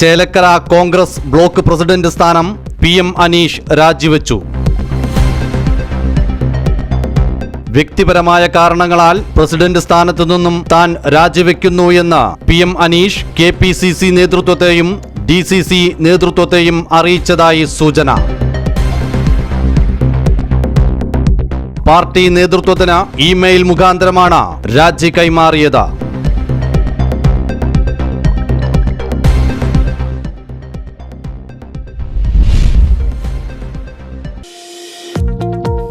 Chelakkara Congress block president സ്ഥാനം P M Aneesh രാജിവെച്ചു. വ്യക്തിപരമായ കാരണങ്ങളാൽ പ്രസിഡന്റ് സ്ഥാനത്തു നിന്നും താൻ രാജിവെക്കുന്നു എന്ന് P M Aneesh K P C C നേതൃത്വത്തെയും D C C നേതൃത്വത്തെയും അറിയിച്ചതായി സൂചന. പാർട്ടി നേതൃത്വത്തിന് ഇമെയിൽ മുഖാന്തരമാണ് രാജി കൈമാറിയത്.